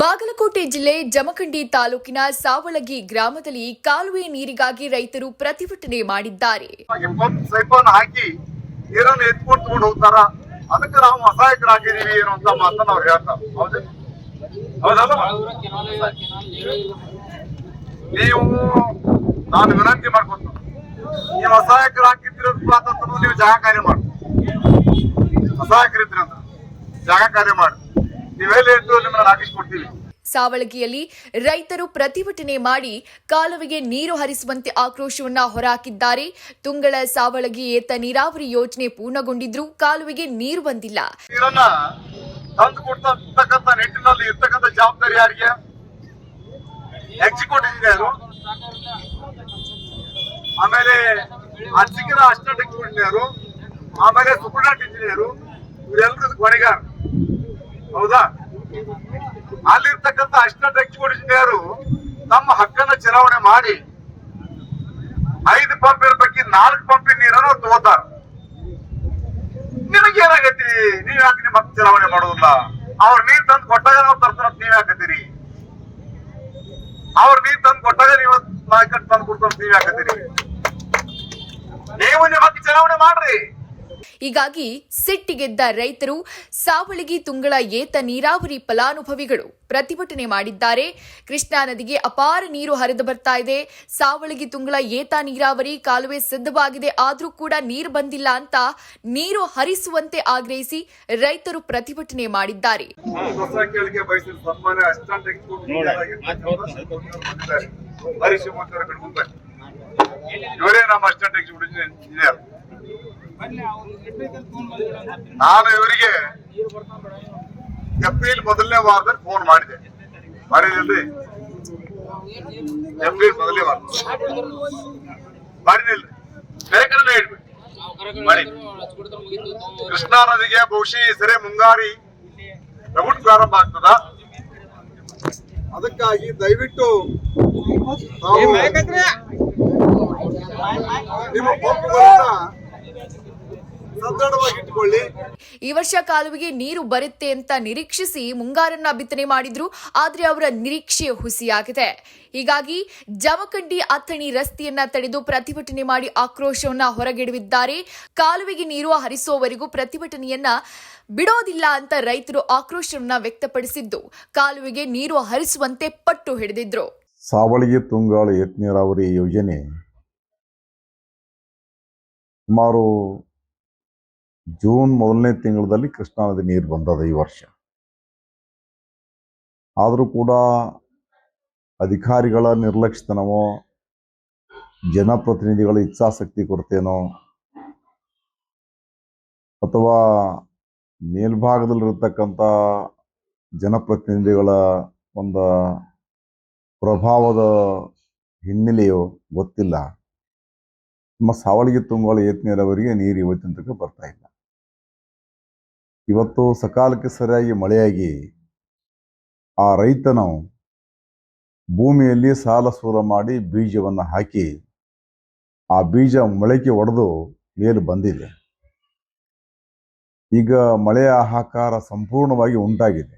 ಬಾಗಲಕೋಟೆ ಜಿಲ್ಲೆ ಜಮಖಂಡಿ ತಾಲೂಕಿನ ಸಾವಳಗಿ ಗ್ರಾಮದಲ್ಲಿ ಕಾಲುವೆ ನೀರಿಗಾಗಿ ರೈತರು ಪ್ರತಿಭಟನೆ ಮಾಡಿದ್ದಾರೆ. ಸೈಪನ್ ಹಾಕಿ ನೀರನ್ನು ಎತ್ಕೊಂಡು ಹೋಗ್ತಾರ? ಅದಕ್ಕೆ ನಾವು ಅಸಹಾಯಕರಾಗಿದ್ದೀವಿ ಅನ್ನುವಂತ ಮಾತನ್ನ ಅವ್ರು ಹೇಳ್ತಾರೆ. ನೀವು ನಾನು ವಿನಂತಿ ಮಾಡ್ಕೊತ ನೀವು ಅಸಹಾಯಕರಾಗಿದ್ದಿರೋದು ನೀವು ಜಾಗ ಕಾರ್ಯ ಮಾಡಿ. ಅಸಹಾಯಕರಿದ್ರಿ ಅಂತ ಜಾಗ ಕಾರ್ಯ ಮಾಡಿ. ನೀವೆಲ್ಲ ಇದ್ದು ನಿಮ್ಮನ್ನ ಹಾಕಿಸ್ಕೊಡ್ತೀವಿ ಸಾವಳಗಿಯಲ್ಲಿ ರೈತರು ಪ್ರತಿಭಟನೆ ಮಾಡಿ ಕಾಲುವೆಗೆ ನೀರು ಹರಿಸುವಂತೆ ಆಕ್ರೋಶವನ್ನ ಹೊರಹಾಕಿದ್ದಾರೆ. ತುಂಗಳ ಸಾವಳಗಿ ಏತ ನೀರಾವರಿ ಯೋಜನೆ ಪೂರ್ಣಗೊಂಡಿದ್ರೂ ಕಾಲುವೆಗೆ ನೀರು ಬಂದಿಲ್ಲ. ನೀರನ್ನ ತಂದು ಕೊಡ್ತಕ್ಕಂತ ನಿಟ್ಟಿನಲ್ಲಿ ಇರ್ತಕ್ಕಂಥ ಜವಾಬ್ದಾರಿ ಯಾರಿಗೆ ಎಕ್ಸಿಕ್ಯೂಟಿವ್ ಇಂಜಿನಿಯರು ಆಮೇಲೆ ಅರ್ಚಕರ ಅಸಿಸ್ಟೆಂಟ್ ಇಂಜಿನಿಯರು ಆಮೇಲೆ ಸೂಪರ್ಡೆಂಟ್ ಇಂಜಿನಿಯರು ಇವರೆಲ್ಲರೂ ಹೊಣೆಗಾರ ಹೌದಾ? ಅಲ್ಲಿರ್ತಕ್ಕಂಥ ಅಸಿಸ್ಟೆಂಟ್ ಎಕ್ಸಿಕ್ಯೂಟಿವ್ ತಮ್ಮ ಹಕ್ಕನ್ನ ಚಲಾವಣೆ ಮಾಡಿ ಐದು ಪಂಪ್ ಇರ್ಬೇಕಿ ನಾಲ್ಕು ಪಂಪಿನ ನೀರನ್ನು ತಗೋತಾರ ನಿಮಗೆ ಏನಾಗೈತಿ? ನೀವ್ ಯಾಕೆ ನಿಮ್ಮ ಹಕ್ಕು ಚಲಾವಣೆ ಮಾಡೋದಿಲ್ಲ? ಅವ್ರ ನೀರ್ ತಂದು ಕೊಟ್ಟಾಗ ನಾವು ತರ್ತಾರ ನೀವ್ ಯಾಕತ್ತೀರಿ ಅವ್ರ ನೀರ್ ತಂದು ಕೊಟ್ಟಾಗ ನೀವು ನಾಯಕಟ್ ತಂದು ಕೊಡ್ತಾರ ನೀವ್ ಯಾಕತ್ತೀರಿ ನೀವು ನಿಮ್ಮ ಹಕ್ಕು ಚಲಾವಣೆ ಮಾಡ್ರಿ. ಹೀಗಾಗಿ ಸಿಟ್ಟಿಗೆದ್ದ ರೈತರು ಸಾವಳಗಿ ತುಂಗಳ ಏತ ನೀರಾವರಿ ಫಲಾನುಭವಿಗಳು ಪ್ರತಿಭಟನೆ ಮಾಡಿದ್ದಾರೆ. ಕೃಷ್ಣಾ ನದಿಗೆ ಅಪಾರ ನೀರು ಹರಿದು ಬರ್ತಾ ಇದೆ. ಸಾವಳಗಿ ತುಂಗಳ ಏತ ನೀರಾವರಿ ಕಾಲುವೆ ಸಿದ್ಧವಾಗಿದೆ. ಆದರೂ ಕೂಡ ನೀರು ಬಂದಿಲ್ಲ ಅಂತ ನೀರು ಹರಿಸುವಂತೆ ಆಗ್ರಹಿಸಿ ರೈತರು ಪ್ರತಿಭಟನೆ ಮಾಡಿದ್ದಾರೆ. ಇವರೇ ನಮ್ಮ ಅಸಿಸ್ಟೆಂಟ್ ಎಕ್ಸಿಕ್ಯೂಟಿವ್ ಇಂಜಿನಿಯರ್. ನಾನು ಇವರಿಗೆ ಏಪ್ರಿಲ್ ಮೊದಲನೇ ವಾರದಲ್ಲಿ ಫೋನ್ ಮಾಡಿದೆ. ಮಾಡಿದಿಲ್ರಿ? ಏಪ್ರಿಲ್ ಮೊದಲನೇ ವಾರ. ಮಾಡಿದಿಲ್ರಿ? ಬೇಕಾದ್ರೆ ಹೇಳ್ಬಿಡಿ ಮಾಡಿ ಕೃಷ್ಣಾ ನದಿಗೆ ಬಹುಶಃ ಸರಿ ಮುಂಗಾರಿ ರೌಟ್ ಪ್ರಾರಂಭ ಆಗ್ತದ? ಅದಕ್ಕಾಗಿ ದಯವಿಟ್ಟು ನಿಮ್ಮ ಈ ವರ್ಷ ಕಾಲುವೆಗೆ ನೀರು ಬರುತ್ತೆ ಅಂತ ನಿರೀಕ್ಷಿಸಿ ಮುಂಗಾರನ್ನ ಬಿತ್ತನೆ ಮಾಡಿದ್ರು ಆದ್ರೆ ಅವರ ನಿರೀಕ್ಷೆ ಹುಸಿಯಾಗಿದೆ. ಹೀಗಾಗಿ ಜಮಖಂಡಿ ಅಥಣಿ ರಸ್ತೆಯನ್ನ ತಡೆದು ಪ್ರತಿಭಟನೆ ಮಾಡಿ ಆಕ್ರೋಶವನ್ನ ಹೊರಗೆಡವಿದ್ದಾರೆ. ಕಾಲುವೆಗೆ ನೀರು ಹರಿಸುವವರೆಗೂ ಪ್ರತಿಭಟನೆಯನ್ನ ಬಿಡೋದಿಲ್ಲ ಅಂತ ರೈತರು ಆಕ್ರೋಶವನ್ನ ವ್ಯಕ್ತಪಡಿಸಿದ್ದು. ಕಾಲುವೆಗೆ ನೀರು ಹರಿಸುವಂತೆ ಪಟ್ಟು ಹಿಡಿದಿದ್ರು. ಸಾವಳಿಗೆ ತುಂಗಾಳು ಏತ ನೀರಾವರಿ ಯೋಜನೆ. ಸುಮಾರು ಜೂನ್ ಮೊದಲನೇ ತಿಂಗಳಲ್ಲಿ ಕೃಷ್ಣಾ ನದಿ ನೀರು ಬಂದದ ಈ ವರ್ಷ. ಆದರೂ ಕೂಡ ಅಧಿಕಾರಿಗಳ ನಿರ್ಲಕ್ಷ್ಯತನವೋ, ಜನಪ್ರತಿನಿಧಿಗಳ ಇಚ್ಛಾಸಕ್ತಿ ಕೊರತೆನೋ, ಅಥವಾ ಮೇಲ್ಭಾಗದಲ್ಲಿರತಕ್ಕಂಥ ಜನಪ್ರತಿನಿಧಿಗಳ ಒಂದು ಪ್ರಭಾವದ ಹಿನ್ನೆಲೆಯೋ ಗೊತ್ತಿಲ್ಲ. ನಮ್ಮ ಸಾವಳಿಗೆ ತುಂಗೋಳ ಏತ್ನೀರವರಿಗೆ ನೀರು ಇವತ್ತಿನ ತನಕ ಬರ್ತಾ ಇಲ್ಲ. ಇವತ್ತು ಸಕಾಲಕ್ಕೆ ಸರಿಯಾಗಿ ಮಳೆಯಾಗಿ ಆ ರೈತನು ಭೂಮಿಯಲ್ಲಿ ಸಾಲ ಸೂಲ ಮಾಡಿ ಬೀಜವನ್ನು ಹಾಕಿ ಆ ಬೀಜ ಮೊಳಕೆ ಒಡೆದು ಮೇಲೆ ಬಂದಿದೆ. ಈಗ ಮಳೆಯ ಹಾಕಾರ ಸಂಪೂರ್ಣವಾಗಿ ಉಂಟಾಗಿದೆ.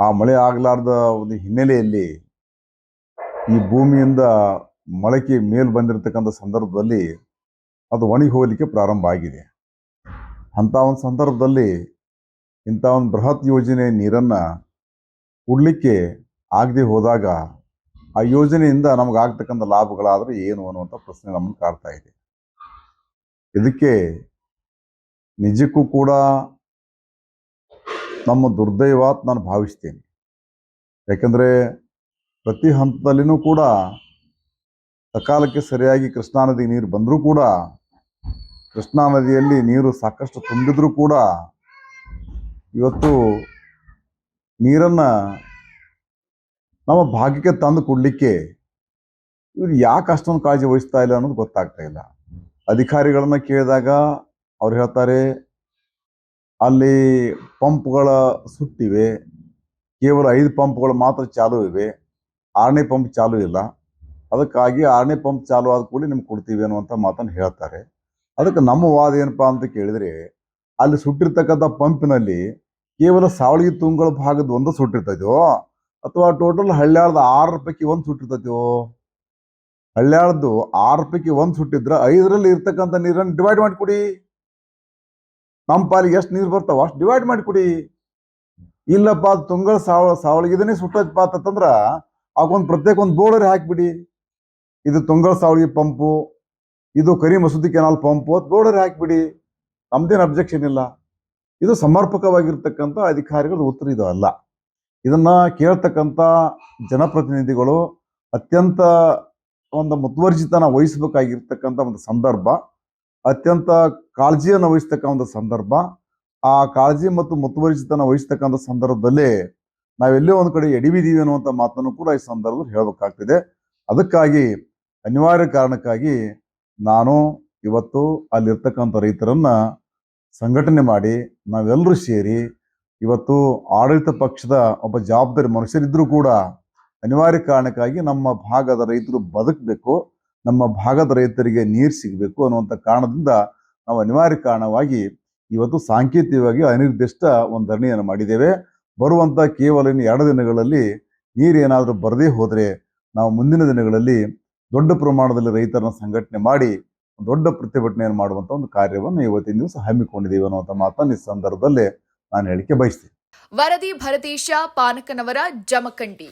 ಆ ಮಳೆ ಆಗಲಾರ್ದ ಒಂದು ಹಿನ್ನೆಲೆಯಲ್ಲಿ ಈ ಭೂಮಿಯಿಂದ ಮೊಳಕೆ ಮೇಲೆ ಬಂದಿರತಕ್ಕಂಥ ಸಂದರ್ಭದಲ್ಲಿ ಅದು ಒಣಗಿ ಹೋಗಲಿಕ್ಕೆ ಪ್ರಾರಂಭ ಆಗಿದೆ. ಅಂಥ ಒಂದು ಸಂದರ್ಭದಲ್ಲಿ ಇಂಥ ಒಂದು ಬೃಹತ್ ಯೋಜನೆ ನೀರನ್ನು ಕೊಡಲಿಕ್ಕೆ ಆಗದೆ ಹೋದಾಗ ಆ ಯೋಜನೆಯಿಂದ ನಮಗೆ ಲಾಭಗಳಾದರೆ ಏನು ಅನ್ನುವಂಥ ಪ್ರಶ್ನೆ ನಮ್ಮನ್ನು ಕಾಡ್ತಾ ಇದೆ. ಇದಕ್ಕೆ ನಿಜಕ್ಕೂ ಕೂಡ ನಮ್ಮ ದುರ್ದೈವಾತ್ ನಾನು ಭಾವಿಸ್ತೇನೆ. ಯಾಕಂದರೆ ಪ್ರತಿ ಹಂತದಲ್ಲಿನೂ ಕೂಡ ಸಕಾಲಕ್ಕೆ ಸರಿಯಾಗಿ ಕೃಷ್ಣಾ ನದಿಗೆ ನೀರು ಬಂದರೂ ಕೂಡ ಕೃಷ್ಣಾ ನದಿಯಲ್ಲಿ ನೀರು ಸಾಕಷ್ಟು ತುಂಬಿದ್ರೂ ಕೂಡ ಇವತ್ತು ನೀರನ್ನ ನಮ್ಮ ಭಾಗ್ಯಕ್ಕೆ ತಂದು ಕೊಡಲಿಕ್ಕೆ ಇವ್ರು ಯಾಕೆ ಅಷ್ಟೊಂದು ಕಾಳಜಿ ವಹಿಸ್ತಾ ಇಲ್ಲ ಅನ್ನೋದು ಗೊತ್ತಾಗ್ತಾ ಇಲ್ಲ. ಅಧಿಕಾರಿಗಳನ್ನ ಕೇಳಿದಾಗ ಅವ್ರು ಹೇಳ್ತಾರೆ, ಅಲ್ಲಿ ಪಂಪ್ಗಳ ಸುಟ್ಟಿವೆ, ಕೇವಲ ಐದು ಪಂಪ್ಗಳು ಮಾತ್ರ ಚಾಲು ಇವೆ, ಆರನೇ ಪಂಪ್ ಚಾಲು ಇಲ್ಲ, ಅದಕ್ಕಾಗಿ ಆರನೇ ಪಂಪ್ ಚಾಲು ಆದ ಕೂಡಲೇ ನಿಮ್ಗೆ ಕೊಡ್ತೀವಿ ಅನ್ನುವಂಥ ಮಾತನ್ನು ಹೇಳ್ತಾರೆ. ಅದಕ್ಕೆ ನಮ್ಮ ವಾದ ಏನಪ್ಪಾ ಅಂತ ಕೇಳಿದ್ರೆ, ಅಲ್ಲಿ ಸುಟ್ಟಿರ್ತಕ್ಕಂಥ ಪಂಪಿನಲ್ಲಿ ಕೇವಲ ಸಾವಳಿಗೆ ತುಂಗಳ ಭಾಗದ ಒಂದು ಸುಟ್ಟಿರ್ತೈತೋ, ಅಥವಾ ಟೋಟಲ್ ಹಳ್ಳ್ಯಾಳದ ಆರು ಪೈಕಿ ಒಂದು ಸುಟ್ಟಿರ್ತೈತೋ? ಹಳ್ಳ್ಯಾಳದ್ದು ಆರು ಪೈಕಿ ಒಂದು ಸುಟ್ಟಿದ್ರೆ ಐದರಲ್ಲಿ ಇರ್ತಕ್ಕಂಥ ನೀರನ್ನು ಡಿವೈಡ್ ಮಾಡಿ ಕೊಡಿ ನಮ್ಮ ಪಾಲಿಗೆ ಎಷ್ಟು ನೀರು ಬರ್ತಾವ ಅಷ್ಟು ಡಿವೈಡ್ ಮಾಡಿ ಕೊಡಿ ಇಲ್ಲಪ್ಪ, ಅದು ತುಂಗಳ ಸಾವ, ಸಾವಳಿಗಿದನೇ ಸುಟ್ಟದಪ್ಪ ಅಂತಂದ್ರೆ, ಆಗೊಂದು ಪ್ರತ್ಯೇಕ ಒಂದು ಬೋರ್ಡರ್ ಹಾಕಿಬಿಡಿ. ಇದು ತುಂಗಳ ಸಾವಳಿಗೆ ಪಂಪು ಇದು ಕರಿ ಮಸೂದಿ ಕೆನಾಲ್ ಪಂಪ್ ಬೋರ್ಡರ್ ಹಾಕಿಬಿಡಿ. ನಮ್ದೇನು ಅಬ್ಜೆಕ್ಷನ್ ಇಲ್ಲ. ಇದು ಸಮರ್ಪಕವಾಗಿರ್ತಕ್ಕಂಥ ಅಧಿಕಾರಿಗಳ ಉತ್ತರ ಇದು ಅಲ್ಲ. ಇದನ್ನ ಕೇಳ್ತಕ್ಕಂಥ ಜನಪ್ರತಿನಿಧಿಗಳು ಅತ್ಯಂತ ಒಂದು ಮುತುವರ್ಜಿತನ ವಹಿಸಬೇಕಾಗಿರ್ತಕ್ಕಂಥ ಒಂದು ಸಂದರ್ಭ, ಅತ್ಯಂತ ಕಾಳಜಿಯನ್ನು ವಹಿಸ್ತಕ್ಕ ಒಂದು ಸಂದರ್ಭ, ಆ ಕಾಳಜಿ ಮತ್ತು ಮುತುವರ್ಜಿತನ ವಹಿಸ್ತಕ್ಕಂಥ ಸಂದರ್ಭದಲ್ಲಿ ನಾವೆಲ್ಲೋ ಒಂದು ಕಡೆ ಎಡಿಬಿದೀವಿ ಅನ್ನುವಂಥ ಮಾತನ್ನು ಕೂಡ ಈ ಸಂದರ್ಭದಲ್ಲಿ ಹೇಳಬೇಕಾಗ್ತಿದೆ. ಅದಕ್ಕಾಗಿ, ಅನಿವಾರ್ಯ ಕಾರಣಕ್ಕಾಗಿ ನಾನು ಇವತ್ತು ಅಲ್ಲಿರ್ತಕ್ಕಂಥ ರೈತರನ್ನ ಸಂಘಟನೆ ಮಾಡಿ ನಾವೆಲ್ಲರೂ ಸೇರಿ ಇವತ್ತು ಆಡಳಿತ ಪಕ್ಷದ ಒಬ್ಬ ಜವಾಬ್ದಾರಿ ಮನುಷ್ಯರಿದ್ದರೂ ಕೂಡ ಅನಿವಾರ್ಯ ಕಾರಣಕ್ಕಾಗಿ ನಮ್ಮ ಭಾಗದ ರೈತರು ಬದುಕಬೇಕು, ನಮ್ಮ ಭಾಗದ ರೈತರಿಗೆ ನೀರು ಸಿಗಬೇಕು ಅನ್ನುವಂಥ ಕಾರಣದಿಂದ ನಾವು ಅನಿವಾರ್ಯ ಕಾರಣವಾಗಿ ಇವತ್ತು ಸಾಂಕೇತಿಕವಾಗಿ ಅನಿರ್ದಿಷ್ಟ ಒಂದು ಧರಣಿಯನ್ನು ಮಾಡಿದ್ದೇವೆ. ಬರುವಂಥ ಕೇವಲ ಎರಡು ದಿನಗಳಲ್ಲಿ ನೀರು ಏನಾದರೂ ಬರದೇ ಹೋದರೆ ನಾವು ಮುಂದಿನ ದಿನಗಳಲ್ಲಿ ದೊಡ್ಡ ಪ್ರಮಾಣದಲ್ಲಿ ರೈತರನ್ನ ಸಂಘಟನೆ ಮಾಡಿ ದೊಡ್ಡ ಪ್ರತಿಭಟನೆಯನ್ನು ಮಾಡುವಂಥ ಒಂದು ಕಾರ್ಯವನ್ನು ಇವತ್ತಿನ ದಿವಸ ಹಮ್ಮಿಕೊಂಡಿದ್ದೀವಿ ಅನ್ನುವಂಥ ಮಾತನ್ನು ಈ ಸಂದರ್ಭದಲ್ಲಿ ನಾನು ಹೇಳಿಕೆ ಬಯಸ್ತೀನಿ. ವರದಿ ಭರತೀಶ ಪಾನಕನವರ ಜಮಖಂಡಿ.